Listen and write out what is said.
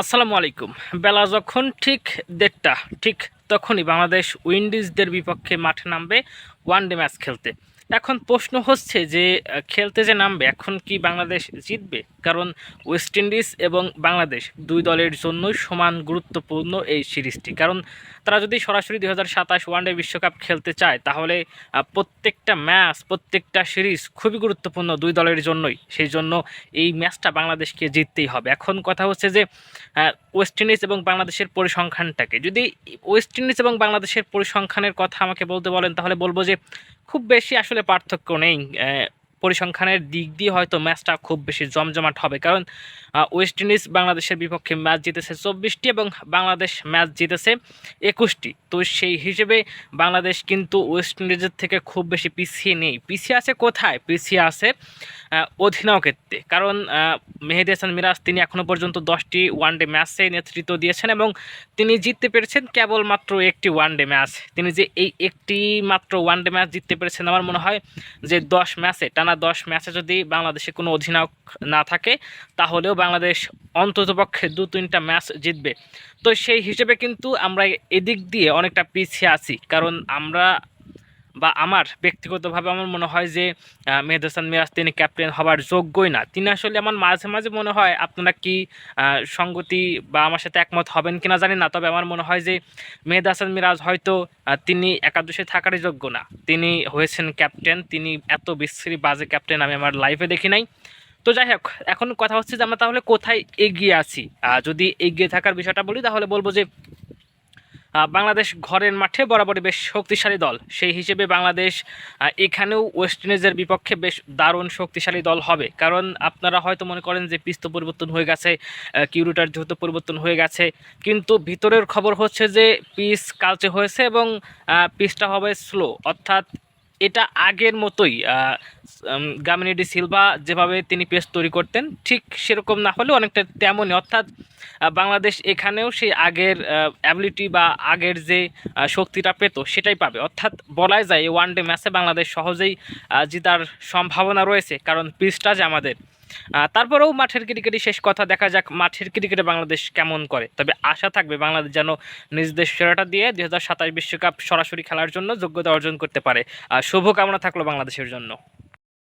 আসসালামু আলাইকুম। বেলা যখন ঠিক দেড়টা, ঠিক তখনই বাংলাদেশ উইন্ডিজদের বিপক্ষে মাঠে নামবে ওয়ান ডে ম্যাচ খেলতে। এখন প্রশ্ন হচ্ছে যে খেলতে যে নামবে, এখন কি বাংলাদেশ জিতবে? কারণ ওয়েস্ট ইন্ডিজ এবং বাংলাদেশ দুই দলের জন্যই সমান গুরুত্বপূর্ণ এই সিরিজটি। কারণ তারা যদি সরাসরি দুই হাজার সাতাশ ওয়ানডে বিশ্বকাপ খেলতে চায়, তাহলে প্রত্যেকটা ম্যাচ, প্রত্যেকটা সিরিজ খুবই গুরুত্বপূর্ণ দুই দলের জন্যই। সেই জন্য এই ম্যাচটা বাংলাদেশকে জিততেই হবে। এখন কথা হচ্ছে যে ওয়েস্ট ইন্ডিজ এবং বাংলাদেশের পরিসংখ্যানটাকে। যদি ওয়েস্ট ইন্ডিজ এবং বাংলাদেশের পরিসংখ্যানের কথা আমাকে বলতে বলেন, তাহলে বলব যে, খুব বেশি আসলে পার্থক্য নেই। পরিসংখ্যানের দিক দিয়ে হয়তো ম্যাচটা খুব বেশি জমজমাট হবে। কারণ ওয়েস্ট ইন্ডিজ বাংলাদেশের বিপক্ষে ম্যাচ জিতেছে চব্বিশটি এবং বাংলাদেশ ম্যাচ জিতেছে একুশটি। তো সেই হিসেবে বাংলাদেশ কিন্তু ওয়েস্ট ইন্ডিজের থেকে খুব বেশি পিছিয়ে নেই। পিছিয়ে আছে কোথায়? পিছিয়ে আছে অধিনায়কত্বে। কারণ মেহেদি হাসান মিরাজ তিনি এখনও পর্যন্ত দশটি ওয়ানডে ম্যাচে নেতৃত্ব দিয়েছেন এবং তিনি জিততে পেরেছেন কেবলমাত্র একটি ওয়ানডে ম্যাচ তিনি যে এই একটি মাত্র ওয়ানডে ম্যাচ জিততে পেরেছেন আমার মনে হয় যে দশ ম্যাচে টানা দশ ম্যাচে যদি বাংলাদেশে কোনো অধিনায়ক না থাকে, তাহলেও বাংলাদেশ অন্ততপক্ষে দু তিনটা ম্যাচ জিতবে। তো সেই হিসেবে কিন্তু আমরা এদিক দিয়ে অনেকটা পিছিয়ে আছি। কারণ আমরা বা আমার ব্যক্তিগতভাবে আমার মনে হয় যে আহ, মেহেদ হাসান মিরাজ তিনি ক্যাপ্টেন হবার যোগ্যই না। তিনি আসলে আমার মাঝে মাঝে মনে হয় আপনারা কি সঙ্গতি বা আমার সাথে একমত হবেন কিনা জানি না তবে আমার মনে হয় যে মেহেদ হাসান মিরাজ হয়তো তিনি একাদশে থাকারই যোগ্য না। তিনি হয়েছেন ক্যাপ্টেন তিনি এত বিশ্রী বাজে ক্যাপ্টেন আমি আমার লাইফে দেখি নাই। তো যাই হোক এখন কথা হচ্ছে যে আমরা তাহলে কোথায় এগিয়ে আছি? যদি এগিয়ে থাকার বিষয়টা বলি তাহলে বলব যে বাংলাদেশ ঘরের মাঠে বরাবরই বেশ শক্তিশালী দল। সেই হিসেবে বাংলাদেশ এখানেও ওয়েস্ট ইন্ডিজের বিপক্ষে বেশ দারুণ শক্তিশালী দল হবে। কারণ আপনারা হয়তো মনে করেন যে পিস্ত পরিবর্তন হয়ে গেছে কিউরিটার যেহেতু পরিবর্তন হয়ে গেছে। কিন্তু ভিতরের খবর হচ্ছে যে পিস কালচে হয়েছে এবং পিসটা হবে স্লো অর্থাৎ এটা আগের মতোই গামিনিডি সিলভা যেভাবে তিনি পেস তৈরি করতেন, ঠিক সেরকম না হলেও অনেকটা তেমনই। অর্থাৎ বাংলাদেশ এখানেও সেই আগের অ্যাবিলিটি বা আগের যে শক্তিটা পেত, সেটাই পাবে। অর্থাৎ বলাই যায় ওয়ান ডে ম্যাচে বাংলাদেশ সহজেই জিতার সম্ভাবনা রয়েছে, কারণ পিচটা যে আমাদের। তারপরেও মাঠের ক্রিকেটই শেষ কথা, দেখা যাক মাঠের ক্রিকেটে বাংলাদেশ কেমন করে। তবে আশা থাকবে বাংলাদেশ যেন নিজেদের সেরাটা দিয়ে দুই হাজার সাতাশ বিশ্বকাপ সরাসরি খেলার জন্য যোগ্যতা অর্জন করতে পারে। শুভকামনা থাকল বাংলাদেশের জন্য।